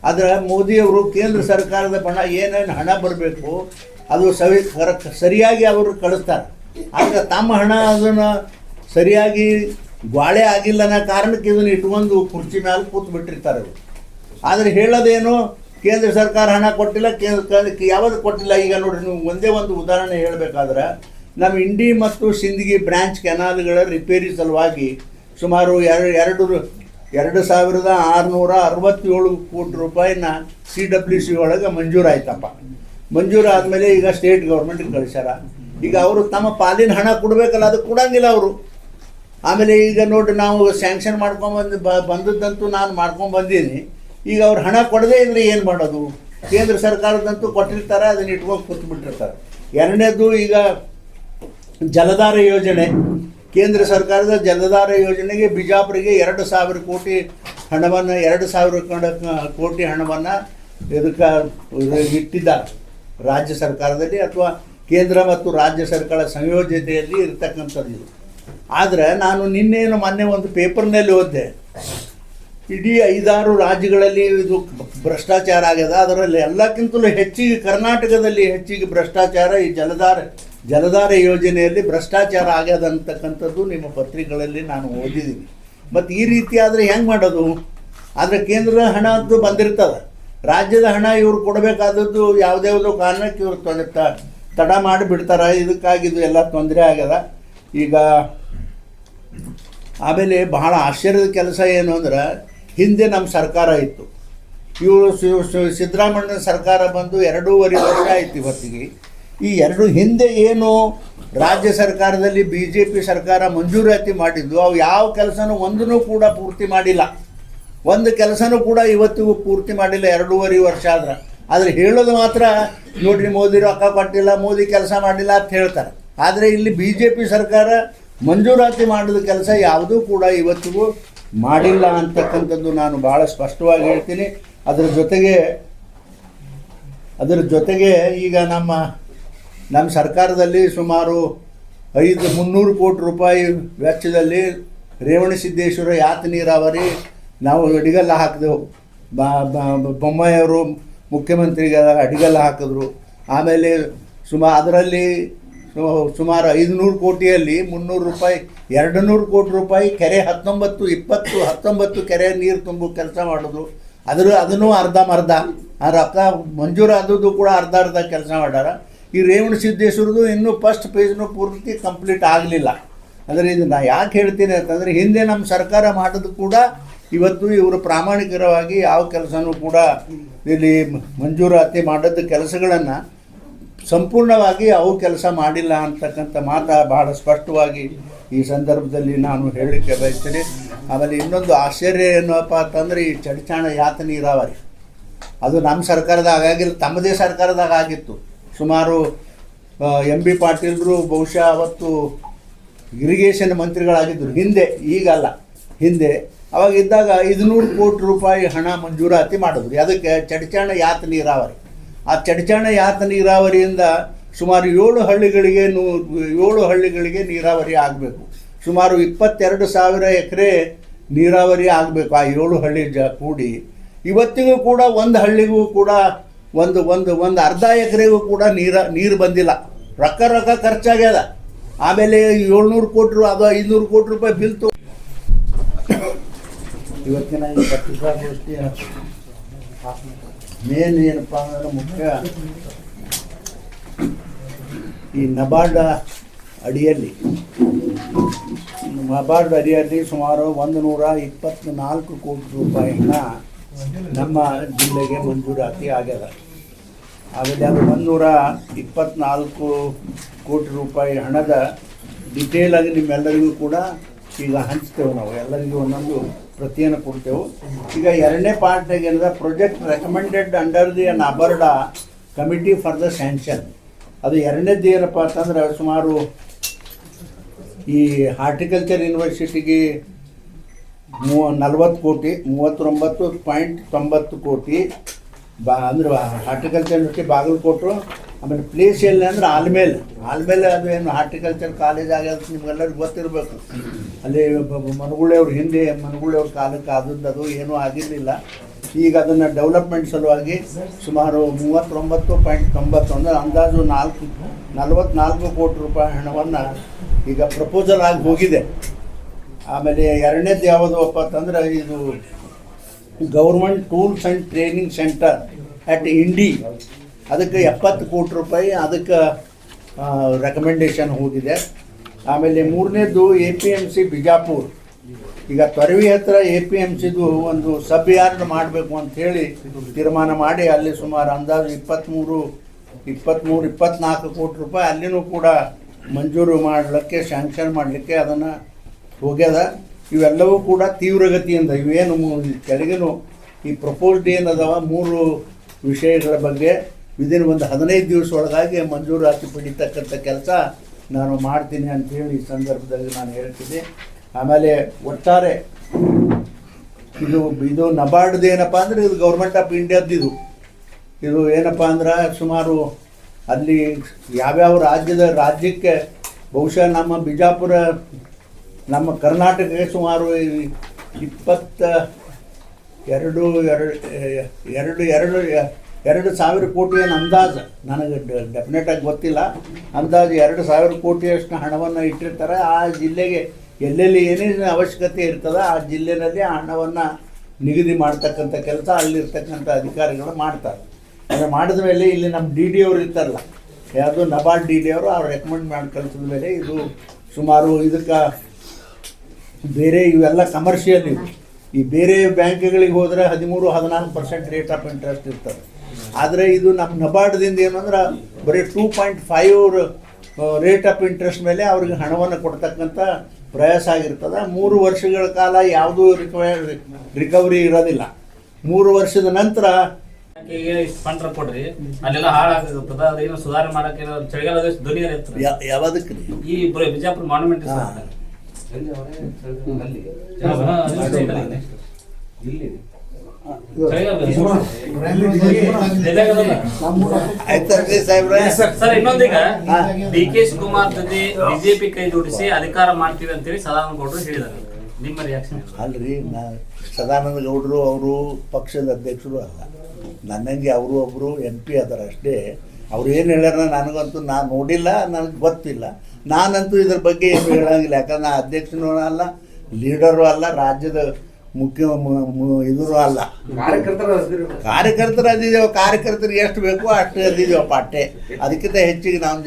ಆದರೆ ಮೋದಿಯವರು ಕೇಂದ್ರ ಸರ್ಕಾರದ ಬಣ ಏನೇನು ಹಣ ಬರಬೇಕು, ಅದು ಸವಿ ಸರಿಯಾಗಿ ಅವರು ಕಳಿಸ್ತಾರೆ. ಆದರೆ ತಮ್ಮ ಹಣ ಅದನ್ನು ಸರಿಯಾಗಿ ಗ್ವಾಳೆ ಆಗಿಲ್ಲ ಅನ್ನೋ ಕಾರಣಕ್ಕೆ ಇದನ್ನು ಇಟ್ಕೊಂಡು ಕುರ್ಚಿ ಮೇಲೆ ಕೂತ್ ಬಿಟ್ಟಿರ್ತಾರೆ ಅವರು. ಆದರೆ ಹೇಳೋದೇನು, ಕೇಂದ್ರ ಸರ್ಕಾರ ಹಣ ಕೊಟ್ಟಿಲ್ಲ, ಕೇಂದ್ರ ಯಾವುದು ಕೊಟ್ಟಿಲ್ಲ. ಈಗ ನೋಡಿರಿ ನೀವು ಒಂದೇ ಒಂದು ಉದಾಹರಣೆ ಹೇಳಬೇಕಾದ್ರೆ ನಮ್ಮ ಇಂಡಿ ಮತ್ತು ಸಿಂದಗಿ ಬ್ರ್ಯಾಂಚ್ ಕೆನಾಲ್ಗಳ ರಿಪೇರಿ ಸಲುವಾಗಿ ಸುಮಾರು ಎರಡು ಎರಡು ಎರಡು ಸಾವಿರದ ಆರುನೂರ ಅರವತ್ತೇಳು ಕೋಟಿ ರೂಪಾಯಿನ ಸಿ ಡಬ್ಲ್ಯೂ ಸಿ ಒಳಗೆ ಮಂಜೂರಾಯ್ತಪ್ಪ. ಮಂಜೂರು ಆದಮೇಲೆ ಈಗ ಸ್ಟೇಟ್ ಗೌರ್ಮೆಂಟ್ಗೆ ಕಳಿಸ್ಯಾರ. ಈಗ ಅವರು ತಮ್ಮ ಪಾಲಿನ ಹಣ ಕೊಡಬೇಕಲ್ಲ, ಅದು ಕೊಡಂಗಿಲ್ಲ ಅವರು. ಆಮೇಲೆ ಈಗ ನೋಡಿ ನಾವು ಸ್ಯಾಂಕ್ಷನ್ ಮಾಡ್ಕೊಂಡ್ಬಂದು ಬ, ಬಂದದ್ದಂತೂ ನಾನು ಮಾಡ್ಕೊಂಡು ಬಂದೀನಿ. ಈಗ ಅವ್ರು ಹಣ ಕೊಡದೇ ಇದ್ರೆ ಏನು ಮಾಡೋದು? ಕೇಂದ್ರ ಸರ್ಕಾರದಂತೂ ಕೊಟ್ಟಿರ್ತಾರೆ, ಅದನ್ನ ಇಟ್ಕೊಂಡು ಕೂತ್ಬಿಟ್ಟಿರ್ತಾರೆ. ಎರಡನೇದು ಈಗ ಜಲಧಾರ ಯೋಜನೆ. ಕೇಂದ್ರ ಸರ್ಕಾರದ ಜಲಧಾರ ಯೋಜನೆಗೆ ಬಿಜಾಪುರಿಗೆ ಎರಡು ಸಾವಿರ ಕೋಟಿ ಹಣವನ್ನು, ಎರಡು ಸಾವಿರ ಕೋಟಿ ಹಣವನ್ನು ಇದಕ್ಕೆ ಇಟ್ಟಿದ್ದಾರೆ ರಾಜ್ಯ ಸರ್ಕಾರದಲ್ಲಿ ಅಥವಾ ಕೇಂದ್ರ ಮತ್ತು ರಾಜ್ಯ ಸರ್ಕಾರ ಸಂಯೋಜನೆಯಲ್ಲಿ ಇರತಕ್ಕಂಥದ್ದು ಇದು. ಆದರೆ ನಾನು ನಿನ್ನೇನು ಮೊನ್ನೆ ಒಂದು ಪೇಪರ್ನಲ್ಲಿ ಓದಿದೆ. ಇಡೀ ಐದಾರು ರಾಜ್ಯಗಳಲ್ಲಿ ಇದು ಭ್ರಷ್ಟಾಚಾರ ಆಗ್ಯದ. ಅದರಲ್ಲಿ ಎಲ್ಲಕ್ಕಿಂತಲೂ ಹೆಚ್ಚಿಗೆ ಕರ್ನಾಟಕದಲ್ಲಿ ಹೆಚ್ಚಿಗೆ ಭ್ರಷ್ಟಾಚಾರ ಈ ಜಲಧಾರ. ಜಲಧಾರ ಯೋಜನೆಯಲ್ಲಿ ಭ್ರಷ್ಟಾಚಾರ ಆಗ್ಯದ ಅಂತಕ್ಕಂಥದ್ದು ನಿಮ್ಮ ಪತ್ರಿಕೆಗಳಲ್ಲಿ ನಾನು ಓದಿದ್ದೀನಿ. ಮತ್ತು ಈ ರೀತಿ ಆದರೆ ಹೆಂಗೆ ಮಾಡೋದು? ಆದರೆ ಕೇಂದ್ರದ ಹಣ ಅಂತೂ ಬಂದಿರ್ತದೆ. ರಾಜ್ಯದ ಹಣ ಇವ್ರು ಕೊಡಬೇಕಾದದ್ದು ಯಾವುದ್ಯಾವುದೋ ಕಾರಣಕ್ಕೆ ಇವ್ರು ತೊಂದರೆ ತಡ ಮಾಡಿ ಬಿಡ್ತಾರೆ. ಇದಕ್ಕಾಗಿ ಇದು ಎಲ್ಲ ತೊಂದರೆ ಆಗ್ಯದ. ಈಗ ಆಮೇಲೆ ಬಹಳ ಆಶ್ಚರ್ಯದ ಕೆಲಸ ಏನು ಅಂದ್ರೆ ಹಿಂದೆ ನಮ್ಮ ಸರ್ಕಾರ ಇತ್ತು. ಇವರು ಸಿದ್ದರಾಮಯ್ಯ ಸರ್ಕಾರ ಬಂದು ಎರಡೂವರೆ ವರ್ಷ ಆಯ್ತು ಇವತ್ತಿಗೆ. ಈ ಎರಡು ಹಿಂದೆ ಏನು ರಾಜ್ಯ ಸರ್ಕಾರದಲ್ಲಿ ಬಿ ಜೆ ಪಿ ಸರ್ಕಾರ ಮಂಜೂರಾತಿ ಮಾಡಿದ್ದು ಅವು ಯಾವ ಕೆಲಸನೂ ಒಂದೂ ಕೂಡ ಪೂರ್ತಿ ಮಾಡಿಲ್ಲ. ಒಂದು ಕೆಲಸನೂ ಕೂಡ ಇವತ್ತಿಗೂ ಪೂರ್ತಿ ಮಾಡಿಲ್ಲ, ಎರಡೂವರೆ ವರ್ಷ ಆದ್ರೆ. ಆದರೆ ಹೇಳೋದು ಮಾತ್ರ, ನೋಡ್ರಿ ಮೋದಿ ರೊಕ್ಕ ಕೊಟ್ಟಿಲ್ಲ, ಮೋದಿ ಕೆಲಸ ಮಾಡಿಲ್ಲ ಅಂತ ಹೇಳ್ತಾರೆ. ಆದರೆ ಇಲ್ಲಿ ಬಿ ಜೆ ಪಿ ಸರ್ಕಾರ ಮಂಜೂರಾತಿ ಮಾಡಿದ ಕೆಲಸ ಯಾವುದೂ ಕೂಡ ಇವತ್ತಿಗೂ ಮಾಡಿಲ್ಲ ಅಂತಕ್ಕಂಥದ್ದು ನಾನು ಭಾಳ ಸ್ಪಷ್ಟವಾಗಿ ಹೇಳ್ತೀನಿ. ಅದರ ಜೊತೆಗೆ ಅದರ ಜೊತೆಗೆ ಈಗ ನಮ್ಮ ನಮ್ಮ ಸರ್ಕಾರದಲ್ಲಿ ಸುಮಾರು ಐದು ಮುನ್ನೂರು ಕೋಟಿ ರೂಪಾಯಿ ವೆಚ್ಚದಲ್ಲಿ ರೇವಣಸಿದ್ದೇಶ್ವರ ಯಾತ ನೀರಾವರಿ ನಾವು ಅಡಿಗಲ್ಲ ಹಾಕಿದೆವು. ಬೊಮ್ಮಾಯಿಯವರು ಮುಖ್ಯಮಂತ್ರಿಗಳ ಅಡಿಗಲ್ಲ ಹಾಕಿದ್ರು. ಆಮೇಲೆ ಸುಮಾ, ಅದರಲ್ಲಿ ಸುಮಾರು ಐದುನೂರು ಕೋಟಿಯಲ್ಲಿ ಮುನ್ನೂರು ರೂಪಾಯಿ ಎರಡು ನೂರು ಕೋಟಿ ರೂಪಾಯಿ ಕೆರೆ ಹತ್ತೊಂಬತ್ತು, ಇಪ್ಪತ್ತು, ಹತ್ತೊಂಬತ್ತು ಕೆರೆ ನೀರು ತುಂಬು ಕೆಲಸ ಮಾಡಿದ್ರು. ಅದರ, ಅದನ್ನು ಅರ್ಧಂಬರ್ಧ ಆ ರೊಕ್ಕ ಮಂಜೂರಾದದ್ದು ಕೂಡ ಅರ್ಧ ಅರ್ಧ ಕೆಲಸ ಮಾಡ್ಯಾರ. ಈ ರೇವಣ ಸಿದ್ದೇಶ್ವರದು ಇನ್ನೂ ಫಸ್ಟ್ ಪೇಜ್ನು ಪೂರ್ತಿ ಕಂಪ್ಲೀಟ್ ಆಗಲಿಲ್ಲ. ಅಂದರೆ ಇದು ನಾನು ಯಾಕೆ ಹೇಳ್ತೀನಿ ಅಂತಂದರೆ ಹಿಂದೆ ನಮ್ಮ ಸರ್ಕಾರ ಮಾಡೋದು ಕೂಡ ಇವತ್ತು ಇವರು ಪ್ರಾಮಾಣಿಕರವಾಗಿ ಯಾವ ಕೆಲಸನೂ ಕೂಡ ಇಲ್ಲಿ ಮಂಜೂರಾತಿ ಮಾಡಿದ ಕೆಲಸಗಳನ್ನು ಸಂಪೂರ್ಣವಾಗಿ ಅವು ಕೆಲಸ ಮಾಡಿಲ್ಲ ಅಂತಕ್ಕಂಥ ಮಾತ ಬಹಳ ಸ್ಪಷ್ಟವಾಗಿ ಈ ಸಂದರ್ಭದಲ್ಲಿ ನಾನು ಹೇಳಲಿಕ್ಕೆ ಬಯಸ್ತೇನೆ. ಆಮೇಲೆ ಇನ್ನೊಂದು ಆಶ್ಚರ್ಯ ಏನಪ್ಪ ಅಂತಂದರೆ ಈ ಚಡ್ಚಾಣ ಯಾತ ನೀರಾವರಿ. ಅದು ನಮ್ಮ ಸರ್ಕಾರದಾಗಿಲ್ಲ ತಮ್ಮದೇ ಸರ್ಕಾರದಾಗ ಆಗಿತ್ತು. ಸುಮಾರು ಎಂ ಬಿ ಪಾಟೀಲ್ರು ಬಹುಶಃ ಅವತ್ತು ಇರಿಗೇಷನ್ ಮಂತ್ರಿಗಳಾಗಿದ್ದರು. ಹಿಂದೆ, ಈಗಲ್ಲ. ಹಿಂದೆ. ಅವಾಗ ಇದ್ದಾಗ ಐದುನೂರು ಕೋಟಿ ರೂಪಾಯಿ ಹಣ ಮಂಜೂರಾತಿ ಮಾಡಿದ್ರು. ಅದಕ್ಕೆ ಚಡಚಾಣ ಯಾತ ನೀರಾವರಿ. ಆ ಚಡಚಾಣ ಯಾತ ನೀರಾವರಿಯಿಂದ ಸುಮಾರು ಏಳು ಹಳ್ಳಿಗಳಿಗೆ ನೂ, ಏಳು ಹಳ್ಳಿಗಳಿಗೆ ನೀರಾವರಿ ಆಗಬೇಕು. ಸುಮಾರು ಇಪ್ಪತ್ತೆರಡು ಸಾವಿರ ಎಕರೆ ನೀರಾವರಿ ಆಗಬೇಕು ಆ ಏಳು ಹಳ್ಳಿ ಜ, ಕೂಡಿ. ಇವತ್ತಿಗೂ ಕೂಡ ಒಂದು ಹಳ್ಳಿಗೂ ಕೂಡ ಒಂದು ಒಂದು ಒಂದು ಅರ್ಧ ಎಕರೆಗೂ ಕೂಡ ನೀರ, ನೀರು ಬಂದಿಲ್ಲ. ರೊಕ್ಕ ರೊಕ್ಕ ಖರ್ಚಾಗ್ಯದ. ಆಮೇಲೆ ಏಳ್ನೂರು ಕೋಟಿ ರೂಪಾಯಿ ಅದು ಐನೂರು ಕೋಟಿ ರೂಪಾಯಿ ಬಿಲ್ ತೊ ಇವತ್ತಿನ ಪತ್ರಿಕಾಗೋಷ್ಠಿಯ ಮೇನ್ ಏನಪ್ಪ ಅಂದ್ರೆ ಮುಖ್ಯ ಈ ನಬಾರ್ಡ ಅಡಿಯಲ್ಲಿ, ನಬಾರ್ಡ್ ಅಡಿಯಲ್ಲಿ ಸುಮಾರು ಒಂದು ನೂರ ಇಪ್ಪತ್ತ್ನಾಲ್ಕು ಕೋಟಿ ರೂಪಾಯಿನ ನಮ್ಮ ಜಿಲ್ಲೆಗೆ ಮಂಜೂರಾತಿ ಆಗ್ಯದ. ಆಮೇಲೆ ಅದು ಒಂದೂರ ಇಪ್ಪತ್ನಾಲ್ಕು ಕೋಟಿ ರೂಪಾಯಿ ಹಣದ ಡಿಟೇಲ್ ಆಗಿ ನಿಮ್ಮೆಲ್ಲರಿಗೂ ಕೂಡ ಈಗ ಹಂಚ್ತೇವೆ ನಾವು. ಎಲ್ಲರಿಗೂ ಒಂದೊಂದು ಪ್ರತಿಯನ್ನು ಕೊಡ್ತೇವೆ. ಈಗ ಎರಡನೇ ಪಾರ್ಟ್ನಾಗ ಏನದ? ಪ್ರೊಜೆಕ್ಟ್ ರೆಕಮೆಂಡೆಡ್ ಅಂಡರ್ ದಿ ಅಬರ್ಡ ಕಮಿಟಿ ಫಾರ್ ದ ಸ್ಯಾಂಕ್ಷನ್ ಅದು ಎರಡನೇದ್ದು ಏನಪ್ಪ ಅಂತಂದ್ರೆ ಸುಮಾರು ಈ ಹಾರ್ಟಿಕಲ್ಚರ್ ಯೂನಿವರ್ಸಿಟಿಗೆ ಮೂವ ನಲ್ವತ್ತು ಕೋಟಿ, ಮೂವತ್ತೊಂಬತ್ತು ಪಾಯಿಂಟ್ ತೊಂಬತ್ತು ಕೋಟಿ ಬಾ, ಅಂದ್ರೆ ಹಾರ್ಟಿಕಲ್ಚರ್ ಯೂನಿವರ್ಸಿಟಿ ಬಾಗಲಕೋಟು ಆಮೇಲೆ ಪ್ಲೇಸ್ ಎಲ್ಲಿ ಅಂದ್ರೆ ಆಲ್ಮೇಲ್. ಆಲ್ಮೇಲ್ ಅದು ಏನು ಹಾರ್ಟಿಕಲ್ಚರ್ ಕಾಲೇಜ್ ಆಗ್ಯದ ನಿಮ್ಗೆಲ್ಲರಿಗೂ ಗೊತ್ತಿರಬೇಕು. ಅಲ್ಲಿ ಮನಗುಳಿಯವ್ರ ಹಿಂದೆ ಮನಗುಳಿಯವ್ರ ಕಾಲಕ್ಕೆ ಆದದ್ದು ಅದು ಏನೂ ಆಗಿರಲಿಲ್ಲ. ಈಗ ಅದನ್ನು ಡೆವಲಪ್ಮೆಂಟ್ ಸಲುವಾಗಿ ಸುಮಾರು ಮೂವತ್ತೊಂಬತ್ತು ಪಾಯಿಂಟ್ ತೊಂಬತ್ತು ಅಂದರೆ ಅಂದಾಜು ನಾಲ್ಕು, ನಲವತ್ನಾಲ್ಕು ಕೋಟಿ ರೂಪಾಯಿ ಹಣವನ್ನು ಈಗ ಪ್ರಪೋಸಲ್ ಆಗಿ ಹೋಗಿದೆ. ಆಮೇಲೆ ಎರಡನೇದು ಯಾವುದು ಅಪ್ಪ ಅಂತಂದ್ರೆ ಇದು government tools and training centre at Indi ಅದಕ್ಕೆ ಎಪ್ಪತ್ತು ಕೋಟಿ ರೂಪಾಯಿ ಅದಕ್ಕೆ ರೆಕಮೆಂಡೇಶನ್ ಹೋಗಿದೆ. ಆಮೇಲೆ ಮೂರನೇದು A P M C Bijapur. ಈಗ ತೊರವಿ ಹತ್ರ ಎ ಪಿ ಎಂ ಸಿದು ಒಂದು ಸಬ್ ಯಾರ್ಡ್ ಮಾಡಬೇಕು ಅಂಥೇಳಿ ತೀರ್ಮಾನ ಮಾಡಿ, ಅಲ್ಲಿ ಸುಮಾರು ಅಂದಾಜು ಇಪ್ಪತ್ತ್ಮೂರು ಇಪ್ಪತ್ತ್ಮೂರು ಇಪ್ಪತ್ತ್ನಾಲ್ಕು ಕೋಟಿ ರೂಪಾಯಿ ಅಲ್ಲಿನೂ ಕೂಡ ಮಂಜೂರು ಮಾಡಲಿಕ್ಕೆ ಶ್ಯಾಂಕ್ಷನ್ ಮಾಡಲಿಕ್ಕೆ ಅದನ್ನು ಹೋಗ್ಯದ. ಇವೆಲ್ಲವೂ ಕೂಡ ತೀವ್ರಗತಿಯಿಂದ ಇವೇನು ಕೆಳಗೇನು ಈ ಪ್ರಪೋಸ್ಡ್ ಏನದವ? ಮೂರು ವಿಷಯಗಳ ಬಗ್ಗೆ ವಿದಿನ್ ಒಂದು ಹದಿನೈದು ದಿವಸ ಒಳಗಾಗಿ ಮಂಜೂರಾತಿ ಪಡಿತಕ್ಕಂಥ ಕೆಲಸ ನಾನು ಮಾಡ್ತೀನಿ ಅಂತೇಳಿ ಈ ಸಂದರ್ಭದಲ್ಲಿ ನಾನು ಹೇಳ್ತೀನಿ. ಆಮೇಲೆ ಒಟ್ಟಾರೆ ಇದು ಇದು ನಬಾರ್ಡ್ದು ಏನಪ್ಪ ಅಂದರೆ ಇದು ಗೌರ್ಮೆಂಟ್ ಆಫ್ ಇಂಡಿಯಾದ್ದು ಇದು. ಇದು ಏನಪ್ಪ ಅಂದ್ರೆ ಸುಮಾರು ಅಲ್ಲಿ ಯಾವ್ಯಾವ ರಾಜ್ಯದ ರಾಜ್ಯಕ್ಕೆ ಬಹುಶಃ ನಮ್ಮ ಬಿಜಾಪುರ ನಮ್ಮ ಕರ್ನಾಟಕಕ್ಕೆ ಸುಮಾರು ಇಪ್ಪತ್ತ ಎರಡು ಎರಡು ಎರಡು ಎರಡು ಎರಡು ಸಾವಿರ ಕೋಟಿ ಏನು ಅಂದಾಜು. ನನಗೆ ಡೆಫಿನೆಟಾಗಿ ಗೊತ್ತಿಲ್ಲ. ಅಂದಾಜು ಎರಡು ಸಾವಿರ ಕೋಟಿಯಷ್ಟು ಹಣವನ್ನು ಇಟ್ಟಿರ್ತಾರೆ. ಆ ಜಿಲ್ಲೆಗೆ ಎಲ್ಲೆಲ್ಲಿ ಏನೇನು ಅವಶ್ಯಕತೆ ಇರ್ತದೆ ಆ ಜಿಲ್ಲೆಯಲ್ಲಿ ಆ ಹಣವನ್ನು ನಿಗದಿ ಮಾಡ್ತಕ್ಕಂಥ ಕೆಲಸ ಅಲ್ಲಿರ್ತಕ್ಕಂಥ ಅಧಿಕಾರಿಗಳು ಮಾಡ್ತಾರೆ. ಅದನ್ನು ಮಾಡಿದ ಮೇಲೆ ಇಲ್ಲಿ ನಮ್ಮ ಡಿ ಡಿ ಅವರು ಇರ್ತಾರಲ್ಲ, ಯಾವುದು ನಬಾರ್ಡ್ ಡಿ ಡಿ ಅವರು, ಅವ್ರು ರೆಕಮೆಂಡ್ ಮಾಡಿ ಕಳಿಸಿದ ಮೇಲೆ ಇದು ಸುಮಾರು ಇದಕ್ಕೆ ಬೇರೆ ಇವೆಲ್ಲ ಕಮರ್ಷಿಯಲ್ ಇವು. ಈ ಬೇರೆ ಬ್ಯಾಂಕ್ಗಳಿಗೆ ಹೋದರೆ ಹದಿಮೂರು ಹದಿನಾಲ್ಕು ಪರ್ಸೆಂಟ್ ರೇಟ್ ಆಫ್ ಇಂಟ್ರೆಸ್ಟ್ ಇರ್ತದೆ. ಆದರೆ ಇದು ನಮ್ಮ ನಬಾರ್ಡ್ದಿಂದ ಏನಂದ್ರೆ ಅಂದ್ರೆ ಬರೀ two point five rate of interest ಮೇಲೆ ಅವ್ರಿಗೆ ಹಣವನ್ನು ಕೊಡ್ತಕ್ಕಂಥ ಪ್ರಯಾಸ ಆಗಿರ್ತದೆ. ಮೂರು ವರ್ಷಗಳ ಕಾಲ ಯಾವುದೂ ರಿಕವರ್ ರಿಕವರಿ ಇರೋದಿಲ್ಲ. ಮೂರು ವರ್ಷದ ನಂತರ ಕೊಡ್ರಿ. ಅಲ್ಲೆಲ್ಲ ಹಾಳಾಗಿರ್ತದ ಅದೇನೋ ಸುಧಾರಣೆ ಮಾಡಕ್ಕೆ ಚಳಿಗಾಲದ ಧ್ವನಿ ಇರ್ತದೆ ಯಾ- ಯಾವದಕ್ಕೆ ಈ ಬಿಜಾಪುರ ಮಾನ್ಯುಮೆಂಟ್ ಸರ್ ಇನ್ನೊಂದೀಗ. ಡಿ ಕೆ ಶಿವಕುಮಾರ್ ಜೊತೆ ಬಿಜೆಪಿ ಕೈ ಜೋಡಿಸಿ ಅಧಿಕಾರ ಮಾಡ್ತೀವಿ ಅಂತೇಳಿ ಸದಾನಂದ ಗೌಡರು ಹೇಳಿದ್ದಾರೆ ನಿಮ್ಮ ರಿಯಾಕ್ಷನ್ ಅಲ್ರಿ ನಾ ಸದಾನಂದ ಗೌಡರು ಅವರು ಪಕ್ಷದ ಅಧ್ಯಕ್ಷರು ಅಲ್ಲ ನನ್ನಂಗೆ ಅವರು ಒಬ್ಬರು ಎಂ ಪಿ ಅದಾರ ಅಷ್ಟೇ ಅವ್ರು ಏನು ಹೇಳ್ಯಾರ ನನಗಂತೂ ನಾನು ನೋಡಿಲ್ಲ ನನಗೆ ಗೊತ್ತಿಲ್ಲ. ನಾನಂತೂ ಇದ್ರ ಬಗ್ಗೆ ಏನು ಹೇಳಂಗಿಲ್ಲ ಯಾಕಂದ್ರೆ ನಾ ಅಧ್ಯಕ್ಷನೂ ಅಲ್ಲ ಲೀಡರು ಅಲ್ಲ ರಾಜ್ಯದ ಮುಖ್ಯ ಇದ್ರು ಅಲ್ಲ. ಕಾರ್ಯಕರ್ತರ ಕಾರ್ಯಕರ್ತರು ಅದಿದ್ದೇವೆ ಕಾರ್ಯಕರ್ತರು ಎಷ್ಟು ಬೇಕೋ ಅಷ್ಟು ಅದಿದ್ದೇವೆ ಪಾಟೆ ಅದಕ್ಕಿಂತ ಹೆಚ್ಚಿಗೆ ನಾವು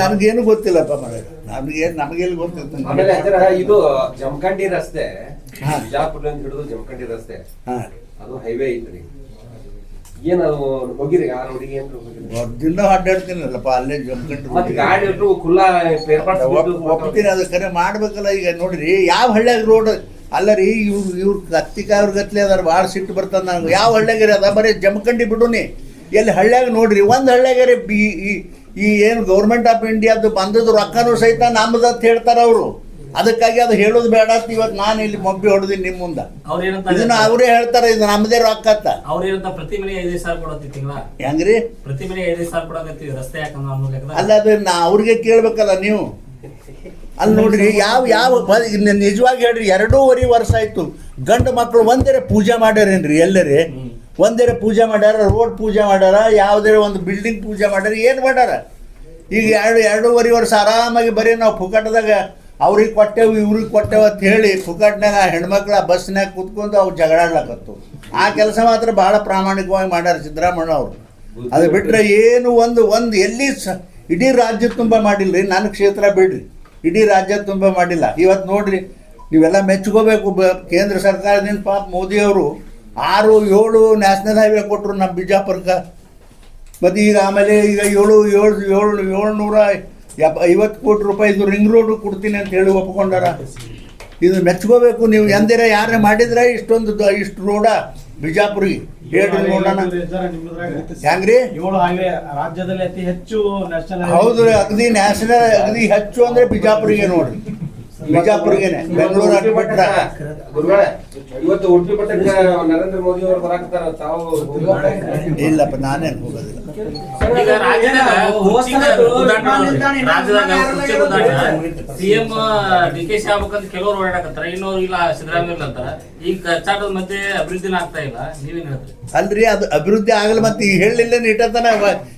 ನಮಗೇನು ಗೊತ್ತಿಲ್ಲಪ್ಪ ಮನೆ ನಮಗೆ ನಮಗೆಲ್ಲಿ ಗೊತ್ತಿಲ್ಲ ಆಮೇಲೆ ಇದು ಜಮಖಂಡಿ ರಸ್ತೆ ಹಾ. ಬಿಜಾಪುರದಿಂದ ಹಿಡಿದು ಜಮಖಂಡಿ ರಸ್ತೆ. ಹಾಂ. ಅದು ಹೈವೇ ಐತ್ರಿ. ಏನ್ ಅದು ಹೋಗಿರಿ ಆ ರೋಡಿಗೆ ಏನ್ ಹೋಗಿರಿ? ದಿನ ಅಡ್ಡಾಡ್ತೀನಲ್ಲಪ್ಪ ಅಲ್ಲೇ ಜಮ್ಕಂಡು ಮತ್ ಗಾಡಿ ಒಟ್ಟು ಖುಲ್ಲಾ ಏರ್ಪಾಟ್ ಒಪ್ತೀನಿ ಅದಕ್ಕೆ ಮಾಡ್ಬೇಕಲ್ಲ ಈಗ ನೋಡ್ರಿ ಯಾವ ಹಳ್ಳಿಯಾಗ ರೋಡ್ ಅಲ್ಲ ರೀ ಇವ್ರು ಇವ್ರು ಕತ್ತಿಕಾಯವ್ರ ಗತ್ಲೆ ಅದಾರ ಭಾಳ ಸಿಟ್ಟು ಬರ್ತದ ನನಗೆ ಯಾವ ಹಳ್ಳ್ಯಾಗ ಅದ? ಬರೀ ಜಮಖಂಡಿ ಬಿಡುನಿ. ಎಲ್ಲಿ ಹಳ್ಳ್ಯಾಗ ನೋಡ್ರಿ ಒಂದು ಹಳ್ಳ್ಯಾಗ ಈ ಈ ಏನು ಗೌರ್ಮೆಂಟ್ ಆಫ್ ಇಂಡಿಯಾದ್ ಬಂದದ್ದು ರೊಕ್ಕನೂ ಸಹಿತ ನಮ್ಮದು ಅಂತ ಹೇಳ್ತಾರ ಅವರು. ಅದಕ್ಕಾಗಿ ಅದು ಹೇಳೋದು ಬೇಡ ಅಂತ ಇವತ್ತು ನಾನು ಇಲ್ಲಿ ಮೊಬ್ಬಿ ಹೊಡೆದಿನಿ ನಿಮ್ಮ ಮುಂದೆ. ಇದನ್ನ ಅವರೇ ಹೇಳ್ತಾರೆ ಇದು ನಮ್ಮದೇ ರೊಕ್ಕ ಅಂತ. ಅವ್ರ ಏನಂತ ಪ್ರತಿ ಮನೆ ಐದೈದು ಸಾವಿರ ಕೊಡತ್ತಿ ತಿಂಗಳ? ಹೆಂಗ್ರಿ? ಪ್ರತಿ ಮನೆ ಐದೈದು ಸಾವಿರ ಕೊಡಕತ್ತೀವಿ ರಸ್ತೆ ಯಾಕಂದ್ರೆ ಅಲ್ಲ ಅದು ನಾ ಅವ್ರಿಗೆ ಕೇಳ್ಬೇಕಲ್ಲ ನೀವು. ಅಲ್ಲಿ ನೋಡ್ರಿ ಯಾವ ಯಾವ ನಿಜವಾಗಿ ಹೇಳ್ರಿ ಎರಡೂವರೆ ವರ್ಷ ಆಯ್ತು. ಗಂಡು ಮಕ್ಕಳು ಒಂದೇರೆ ಪೂಜೆ ಮಾಡ್ಯಾರೇನ್ರಿ ಎಲ್ಲರೇ? ಒಂದೇರೆ ಪೂಜೆ ಮಾಡ್ಯಾರ ರೋಡ್ ಪೂಜೆ ಮಾಡ್ಯಾರ ಯಾವುದೇ ಒಂದು ಬಿಲ್ಡಿಂಗ್ ಪೂಜೆ ಮಾಡ್ಯಾರ ಏನು ಮಾಡ್ಯಾರ? ಈಗ ಎರಡು ಎರಡೂವರೆ ವರ್ಷ ಆರಾಮಾಗಿ ಬರೀ ನಾವು ಫುಕಟ್ದಾಗ ಅವ್ರಿಗೆ ಕೊಟ್ಟೆವು, ಇವ್ರಿಗೆ ಕೊಟ್ಟೆವು ಅಂತ ಹೇಳಿ ಫುಕಟ್ನಾಗ ಹೆಣ್ಮಕ್ಳ ಬಸ್ನಾಗ ಕುತ್ಕೊಂಡು ಅವ್ರು ಜಗಳಾಡ್ಲಕತ್ತು. ಆ ಕೆಲಸ ಮಾತ್ರ ಬಹಳ ಪ್ರಾಮಾಣಿಕವಾಗಿ ಮಾಡ್ಯಾರ ಸಿದ್ದರಾಮಣ್ಣ ಅವರು. ಅದು ಬಿಟ್ಟರೆ ಏನು ಒಂದು ಒಂದು ಎಲ್ಲಿ ಸ, ಇಡೀ ರಾಜ್ಯ ತುಂಬ ಮಾಡಿಲ್ರಿ. ನನ್ನ ಕ್ಷೇತ್ರ ಬಿಡ್ರಿ. ಇಡೀ ರಾಜ್ಯ ತುಂಬ ಮಾಡಿಲ್ಲ. ಇವತ್ತು ನೋಡ್ರಿ, ನೀವೆಲ್ಲ ಮೆಚ್ಕೋಬೇಕು. ಬ, ಕೇಂದ್ರ ಸರ್ಕಾರದಿಂದ ಪಾಪ ಮೋದಿಯವರು ಆರು, ಏಳು ನ್ಯಾಷನಲ್ ಹೈವೇ ಕೊಟ್ಟರು ನಮ್ಮ ಬಿಜಾಪುರಕ್ಕೆ ಮತ್ತು ಈಗ ಆಮೇಲೆ ಈಗ ಏಳು ಏಳು ಏಳು, ಏಳ್ನೂರ ಎಪ್ಪ ಐವತ್ತು ಕೋಟಿ ರೂಪಾಯಿ ಇದು ರಿಂಗ್ ರೋಡು ಕೊಡ್ತೀನಿ ಅಂತ ಹೇಳಿ ಒಪ್ಕೊಂಡಾರ. ಇದು ಮೆಚ್ಕೋಬೇಕು ನೀವು ಎಂದಿರ ಯಾರೇ ಮಾಡಿದ್ರೆ ಇಷ್ಟೊಂದು ಇಷ್ಟು ರೋಡ ಬಿಜಾಪುರಿಗೆ ಹೇಳ್ರಿ ನೋಡೋಣ ಹೆಂಗ್ರಿ? ರಾಜ್ಯದಲ್ಲಿ ಅತಿ ಹೆಚ್ಚು ನ್ಯಾಷನಲ್ ಹೌದು ರೀ ಅಗದಿ ನ್ಯಾಷನಲ್ ಅಗದಿ ಹೆಚ್ಚು ಅಂದ್ರೆ ಬಿಜಾಪುರಿಗೆ ನೋಡ್ರಿ. ಬಿಜಾಪುರಿಗೆನೆ ಬೆಂಗಳೂರು ಅಟ್ಟು ಬಿಟ್ರ ಗುರುಗಳೇ ಇವತ್ತು ಉಡುಪಿ ಮಠಕ್ಕೆ ನರೇಂದ್ರ ಮೋದಿ ಅವರು ಬರಾಕತ್ತಾರ? ತಾವು ಇಲ್ಲಪ್ಪ ನಾನೇನು ಹೋಗೋದಿಲ್ಲ. ಸಿಎಂ ಡಿ ಕೆ ಶಿ ಆಗ್ಬೇಕಂತ ಕೆಲವರು ಓಡಾಡಕತ್ತಾರ ಇನ್ನೂ ಇಲ್ಲ ಸಿದ್ದರಾಮಯ್ಯ ಇಲ್ಲ ಅಂತಾರ. ಈಗ ಕಚ್ಚಾಟದ ಮಧ್ಯೆ ಅಭಿವೃದ್ಧಿನ ಆಗ್ತಾ ಇಲ್ಲ. ನೀವೇನ್ ಹೇಳ್ತೀರಿ? ಅಲ್ರಿ ಅದು ಅಭಿವೃದ್ಧಿ ಆಗಲ್ಲ ಮತ್ತೆ ಈಗ ಹೇಳಿಲ್ಲ ಇಟ್ಟತನ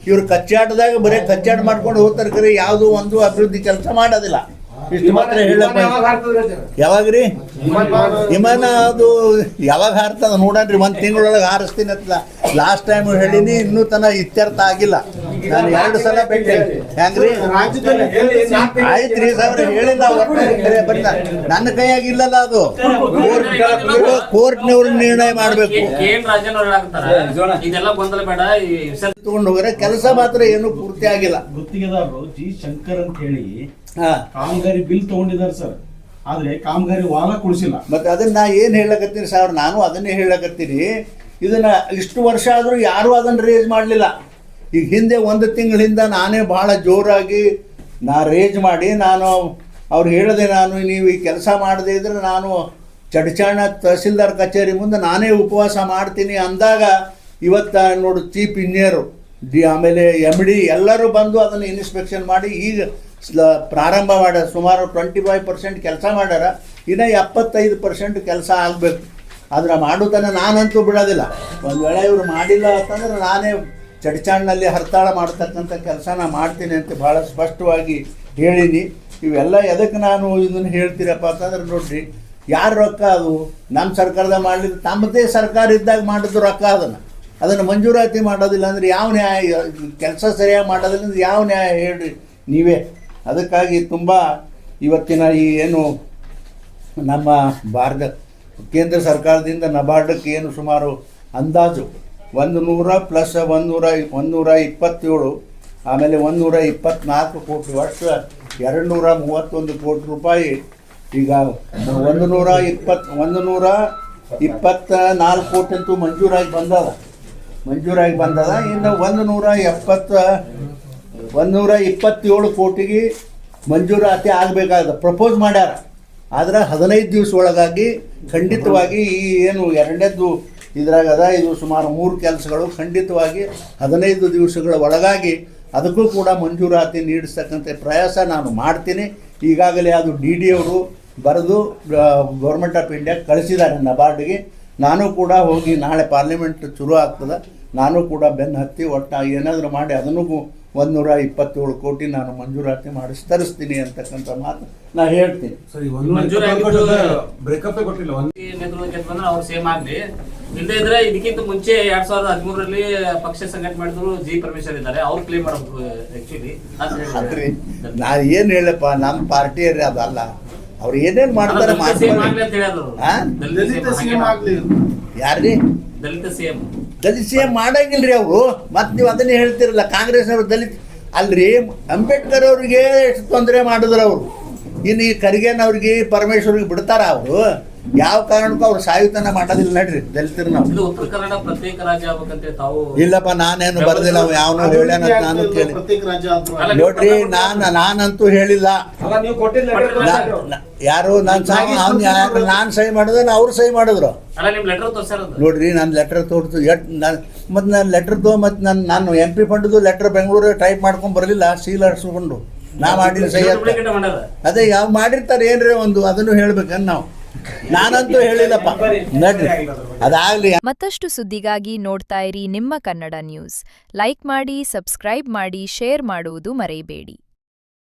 ಇವ್ರು ಕಚ್ಚಾಟದಾಗ ಬರೀ ಕಚ್ಚಾಟ ಮಾಡ್ಕೊಂಡು ಹೋಗ್ತಾರೆ ಕರೆ ಯಾವುದು ಒಂದು ಅಭಿವೃದ್ಧಿ ಕೆಲಸ ಮಾಡೋದಿಲ್ಲ. ಇಷ್ಟು ಮಾತ್ರ ಯಾವಾಗ ರೀ? ಯಾವಾಗ್ರಿ? ವಿಮಾನ ಅದು ಯಾವಾಗ ಹಾರ್ತದ ನೋಡನ್ರಿ ಒಂದ್ ತಿಂಗಳೊಳಗೆ ಹಾರಿಸ್ತೀನಿ ಅಂತ. ಲಾಸ್ಟ್ ಟೈಮ್ ಹೇಳಿನಿ ಇನ್ನೂ ತನ ಇತ್ಯರ್ಥ ಆಗಿಲ್ಲ. ನಾನು ಎರಡು ಸಲ ಭೇಟಿ ಹೆಂಗ್ರಿ? ಆಯ್ತು ರೀ ಸಾವಿರ ಹೇಳಿಲ್ಲ ಬರೀ ನನ್ನ ಕೈಯಾಗಿಲ್ಲಲ್ಲ ಅದು. ಕೋರ್ಟ್ನವ್ರು ನಿರ್ಣಯ ಮಾಡ್ಬೇಕು. ತಗೊಂಡು ಹೋಗ್ರೆ ಕೆಲಸ ಮಾತ್ರ ಏನು ಪೂರ್ತಿ ಆಗಿಲ್ಲ. ಗುತ್ತಿಗೆದಾರರು ಜಿ ಶಂಕರ್ ಅಂತ ಹೇಳಿ ಕಾಮಗಾರಿ ಬಿಲ್ ತಗೊಂಡಿದ್ದಾರೆ ಸರ್. ಆದ್ರೆ ಕಾಮಗಾರಿ ವಾಲ ಕೊಡಿಸಿಲ್ಲ. ಮತ್ತೆ ಅದನ್ನ ನಾ ಏನು ಹೇಳಕತ್ತೀನಿ ಸರ್ ನಾನು ಅದನ್ನೇ ಹೇಳಕತ್ತೀನಿ. ಇದನ್ನ ಇಷ್ಟು ವರ್ಷ ಆದರೂ ಯಾರೂ ಅದನ್ನ ರೇಜ್ ಮಾಡಲಿಲ್ಲ. ಈಗ ಹಿಂದೆ ಒಂದು ತಿಂಗಳಿಂದ ನಾನೇ ಬಹಳ ಜೋರಾಗಿ ನಾ ರೇಜ್ ಮಾಡಿ ನಾನು ಅವ್ರು ಹೇಳಿದೆ ನಾನು ನೀವು ಈ ಕೆಲಸ ಮಾಡದೇ ಇದ್ರೆ ನಾನು ಚಡಚಾಣ ತಹಸೀಲ್ದಾರ್ ಕಚೇರಿ ಮುಂದೆ ನಾನೇ ಉಪವಾಸ ಮಾಡ್ತೀನಿ ಅಂದಾಗ ಇವತ್ತು ನೋಡು ಚೀಫ್ ಇಂಜಿನಿಯರು ಡಿ ಆಮೇಲೆ ಎಂ ಡಿ ಎಲ್ಲರೂ ಬಂದು ಅದನ್ನು ಇನ್ಸ್ಪೆಕ್ಷನ್ ಮಾಡಿ ಈಗ ಪ್ರಾರಂಭ ಮಾಡ್ಯಾರ ಸುಮಾರು ಟ್ವೆಂಟಿ ಫೈವ್ ಪರ್ಸೆಂಟ್ ಕೆಲಸ ಮಾಡ್ಯಾರ, ಇನ್ನು ಎಪ್ಪತ್ತೈದು ಪರ್ಸೆಂಟ್ ಕೆಲಸ ಆಗಬೇಕು. ಆದರೆ ಮಾಡೋದನ್ನು ನಾನಂತೂ ಬಿಡೋದಿಲ್ಲ. ಒಂದು ವೇಳೆ ಇವರು ಮಾಡಿಲ್ಲ ಅಂತಂದ್ರೆ ನಾನೇ ಚಡ್ಚಾಣ್ನಲ್ಲಿ ಹರ್ತಾಳ ಮಾಡ್ತಕ್ಕಂಥ ಕೆಲಸ ನಾನು ಮಾಡ್ತೀನಿ ಅಂತ ಭಾಳ ಸ್ಪಷ್ಟವಾಗಿ ಹೇಳೀನಿ. ಇವೆಲ್ಲ ಎದಕ್ಕೆ ನಾನು ಇದನ್ನು ಹೇಳ್ತೀರಪ್ಪ ಅಂತಂದ್ರೆ ನೋಡ್ರಿ, ಯಾರ ರೊಕ್ಕ ಅದು? ನಮ್ಮ ಸರ್ಕಾರದ ಮಾಡಲಿಕ್ಕೆ ತಮ್ಮದೇ ಸರ್ಕಾರ ಇದ್ದಾಗ ಮಾಡಿದ್ದು ರೊಕ್ಕ ಅದನ್ನು. ಅದನ್ನು ಮಂಜೂರಾತಿ ಮಾಡೋದಿಲ್ಲ ಅಂದರೆ ಯಾವ ನ್ಯಾಯ, ಕೆಲಸ ಸರಿಯಾಗಿ ಮಾಡೋದಿಲ್ಲ ಅಂದ್ರೆ ಯಾವ ನ್ಯಾಯ ಹೇಳ್ರಿ ನೀವೇ. ಅದಕ್ಕಾಗಿ ತುಂಬ ಇವತ್ತಿನ ಈ ಏನು ನಮ್ಮ ಭಾರತ, ಕೇಂದ್ರ ಸರ್ಕಾರದಿಂದ ನಬಾರ್ಡಕ್ಕೆ ಏನು ಸುಮಾರು ಅಂದಾಜು ಒಂದು ನೂರ ಪ್ಲಸ್ ಒಂದು ನೂರ ಒಂದು ನೂರ ಇಪ್ಪತ್ತೇಳು, ಆಮೇಲೆ ಒಂದು ನೂರ ಇಪ್ಪತ್ತ್ನಾಲ್ಕು ಕೋಟಿ ವರ್ಷ, ಎರಡು ನೂರ ಮೂವತ್ತೊಂದು ಕೋಟಿ ರೂಪಾಯಿ. ಈಗ ಒಂದು ನೂರ ಇಪ್ಪತ್ತು, ಒಂದು ನೂರ ಇಪ್ಪತ್ತ ನಾಲ್ಕು ಕೋಟಿ ಅಂತೂ ಮಂಜೂರಾಗಿ ಬಂದದ. ಮಂಜೂರಾಗಿ ಬಂದದ. ಇನ್ನು ಒಂದು ನೂರ ಎಪ್ಪತ್ತ ಒಂದು ನೂರ ಇಪ್ಪತ್ತೇಳು ಕೋಟಿಗೆ ಮಂಜೂರಾತಿ ಆಗಬೇಕಾದ, ಪ್ರಪೋಸ್ ಮಾಡ್ಯಾರ. ಆದ್ರೆ ಹದಿನೈದು ದಿವಸ ಒಳಗಾಗಿ ಖಂಡಿತವಾಗಿ ಈ ಏನು ಎರಡನೇದ್ದು ಇದ್ರಾಗ ಅದ, ಇದು ಸುಮಾರು ಮೂರು ಕೆಲಸಗಳು, ಖಂಡಿತವಾಗಿ ಹದಿನೈದು ದಿವಸಗಳ ಒಳಗಾಗಿ ಅದಕ್ಕೂ ಕೂಡ ಮಂಜೂರಾತಿ ನೀಡಿಸ್ತಕ್ಕಂಥ ಪ್ರಯಾಸ ನಾನು ಮಾಡ್ತೀನಿ. ಈಗಾಗಲೇ ಅದು ಡಿ ಡಿ ಅವರು ಬರೆದು ಗೌರ್ಮೆಂಟ್ ಆಫ್ ಇಂಡಿಯಾ ಕಳಿಸಿದ್ದಾರೆ ನಬಾರ್ಡ್ಗೆ ನಾನು ಕೂಡ ಹೋಗಿ ನಾಳೆ ಪಾರ್ಲಿಮೆಂಟ್ ಶುರು ಆಗ್ತದೆ. ನಾನು ಕೂಡ ಬೆನ್ನು ಹತ್ತಿ ಒಟ್ಟು ಏನಾದರೂ ಮಾಡಿ ಅದನ್ನು ಒಂದು ನೂರ ಇಪ್ಪತ್ತೇಳು ಕೋಟಿ ನಾನು ಮಂಜೂರಾತಿ ಮಾಡಿಸಿ ತರಿಸ್ತೀನಿ ಅಂತಕ್ಕಂಥ ಮಾತು ನಾ ಹೇಳ್ತೀನಿ. ಸರಿ ಒಂದು ಮಂಜೂರಿ ಬ್ರೇಕಪ್ ಕೊಟ್ಟಿಲ್ಲ ಒಂದು ನೇತೃತ್ವಕ್ಕೆ ಬಂದ್ರೆ ಅವ್ರು ಸೇಮ್ ಆಗ್ಲಿ. ಇಲ್ಲದೆ ಇದ್ರೆ ಇದಕ್ಕಿಂತ ಮುಂಚೆ ಎರಡ್ ಸಾವಿರದ ಹದಿಮೂರರಲ್ಲಿ ಪಕ್ಷ ಸಂಘಟನೆ ಮಾಡಿದ್ರು ಜಿ ಪರಮೇಶ್ವರ್ ಇದ್ದಾರೆ. ಅವ್ರು ಕ್ಲೇಮ್ ಮಾಡಬೇಕು ಆಕ್ಚುಲಿ ಅದ್ರಿ. ನಾ ಏನ್ ಹೇಳಪ್ಪ ನಮ್ಮ ಪಾರ್ಟಿ ಅದಲ್ಲ. ಅವ್ರು ಏನೇನ್ ಮಾಡ್ತಾರೆ ಯಾರ್ರಿ? ದಲಿತ ಸಿಎಂ ದಲಿತ ಎಂ ಮಾಡಂಗಿಲ್ರಿ ಅವರು ಮತ್ತೆ ನೀವು ಅದನ್ನೇ ಹೇಳ್ತಿರಲ್ಲ ಕಾಂಗ್ರೆಸ್ ಅವರು ದಲಿತ ಅಲ್ರಿ, ಅಂಬೇಡ್ಕರ್ ಅವ್ರಿಗೆ ಎಷ್ಟು ತೊಂದರೆ ಮಾಡಿದ್ರು ಅವರು. ಇನ್ನು ಈ ಖರ್ಗೆನವ್ರಿಗೆ, ಪರಮೇಶ್ವರ್ಗೆ ಬಿಡ್ತಾರ ಅವರು. ಯಾವ ಕಾರಣಕ್ಕೂ ಅವ್ರು ಸಾಯುತನ ಮಾಡೋದಿಲ್ಲ ನಡ್ರಿ ದಲಿತರು ನಾವು. ಇದು ಉತ್ತರ ಕನ್ನಡ ಪ್ರತ್ಯೇಕ ರಾಜ್ಯ ಆಗ್ಬೇಕಂತ ತಾವು ಇಲ್ಲಪ್ಪ ನಾನೇನು ಬರ್ದಿಲ್ಲ ಅವ ಯಾವನು ಹೇಳ್ಯಾನ ಅಂತ ನಾನು ಕೇಳಿ. ನೋಡ್ರಿ ನಾನು ನಾನಂತೂ ಹೇಳಿಲ್ಲ. ಯಾರು ನೀವು ಕೊಟ್ಟಿಲ್ಲ ಅವ್ನು ನಾನು ನಾನು ಸಹಿ ಮಾಡಿದ್ರೆ ಅವ್ರು ಸಹಿ ಮಾಡಿದ್ರು. ಅಲ್ಲ ನನ್ ಲೆಟರ್ ತೋರ್ಸಾರದು ನೋಡ್ರಿ ನಾನು ಲೆಟ್ರ್ ತೋರ್ತು ಎಟ್ ನಾನು ಮತ್ತು ನಾನು ಲೆಟ್ರ್ ತೊ ಮತ್ತು ನಾನು ನಾನು ಎಂ ಪಿ ಫಂಡ್ದು ಲೆಟ್ರ್ ಬೆಂಗಳೂರು ಟೈಪ್ ಮಾಡ್ಕೊಂಡು ಬರಲಿಲ್ಲ ಸೀಲ್ ಹರ್ಸ್ಕೊಂಡು. ನಾ ಮಾಡಿಲ್ಲ ಸಹಿ. ಅದೇ ಯಾವ ಮಾಡಿರ್ತಾರೆ ಏನ್ರಿ ಒಂದು ಅದನ್ನು ಹೇಳ್ಬೇಕನ್ ನಾವು. ನಾನಂತೂ ಹೇಳಿಲ್ಲಪ್ಪ. ಅದಾಗಲಿ. ಮತ್ತಷ್ಟು ಸುದ್ದಿಗಾಗಿ ನೋಡ್ತಾ ಇರಿ ನಿಮ್ಮ ಕನ್ನಡ ನ್ಯೂಸ್. ಲೈಕ್ ಮಾಡಿ, ಸಬ್ಸ್ಕ್ರೈಬ್ ಮಾಡಿ, ಶೇರ್ ಮಾಡುವುದು ಮರೆಯಬೇಡಿ.